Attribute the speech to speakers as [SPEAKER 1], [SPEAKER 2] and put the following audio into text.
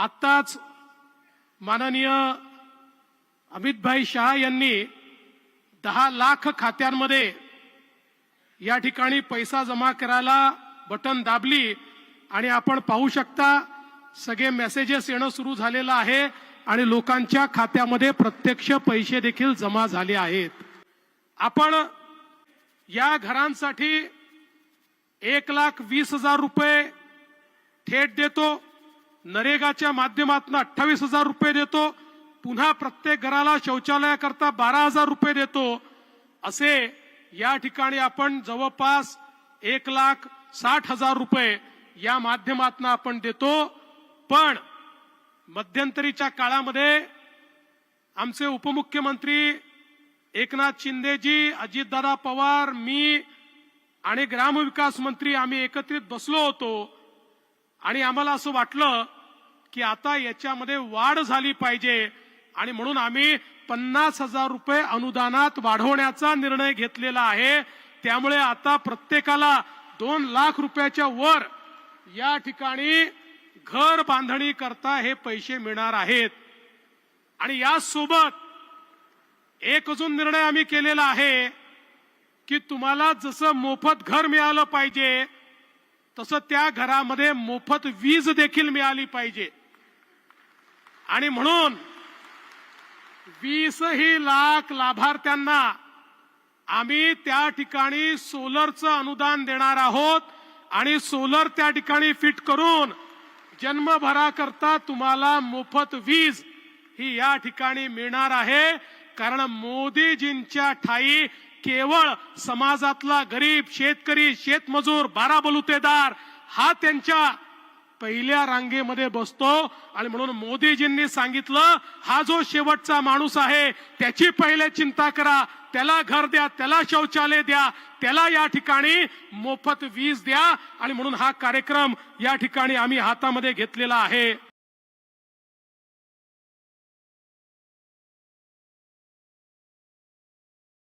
[SPEAKER 1] आत्ताच माननीय अमितभाई शहा यांनी दहा लाख खात्यांमध्ये या ठिकाणी पैसा जमा करायला बटन दाबली आणि आपण पाहू शकता सगळे मेसेजेस येणं सुरू झालेलं आहे आणि लोकांच्या खात्यामध्ये प्रत्यक्ष पैसे देखील जमा झाले आहेत. आपण या घरांसाठी एक लाख वीस हजार रुपये थेट देतो. नरेगाच्या माध्यमातून अठ्ठावीस हजार रुपये देतो. पुन्हा प्रत्येक घराला शौचालयाकरता बारा हजार रुपये देतो. असे या ठिकाणी आपण जवळपास एक लाख साठ हजार रुपये या माध्यमातून आपण देतो. पण मध्यंतरीच्या काळामध्ये आमचे उपमुख्यमंत्री एकनाथ शिंदेजी अजितदादा पवार मी आणि ग्रामविकास मंत्री आम्ही एकत्रित बसलो होतो. आणि आम्हाला असं वाटलं की आता याच्यामध्ये वाढ झाली पाहिजे. आणि म्हणून आम्ही पन्नास हजार रुपये अनुदानात वाढवण्याचा निर्णय घेतलेला आहे. त्यामुळे आता प्रत्येकाला दोन लाख रुपयाच्या वर या ठिकाणी घर बांधणी करता हे पैसे मिळणार आहेत. आणि यासोबत एक अजून निर्णय आम्ही केलेला आहे की तुम्हाला जसं मोफत घर मिळालं पाहिजे तसं त्या घरामध्ये मोफत वीज देखील मिळाली पाहिजे. आणि म्हणून वीसही लाख लाभार्थ्यांना आम्ही त्या ठिकाणी सोलरचं अनुदान देणार आहोत आणि सोलर त्या ठिकाणी फिट करून जन्मभराकरता तुम्हाला मोफत वीज ही या ठिकाणी मिळणार आहे. कारण मोदीजींच्या ठाई केवळ समाजातला गरीब शेतकरी शेतमजूर बारा बलुतेदार हा त्यांच्या पहिल्या रांगेमध्ये बसतो आणि म्हणून मोदीजींनी सांगितलं हा जो शेवटचा माणूस आहे त्याची पहिले चिंता करा. त्याला घर द्या त्याला शौचालय द्या त्याला या ठिकाणी मोफत वीज द्या. आणि म्हणून हा कार्यक्रम या ठिकाणी आम्ही हातामध्ये घेतलेला आहे.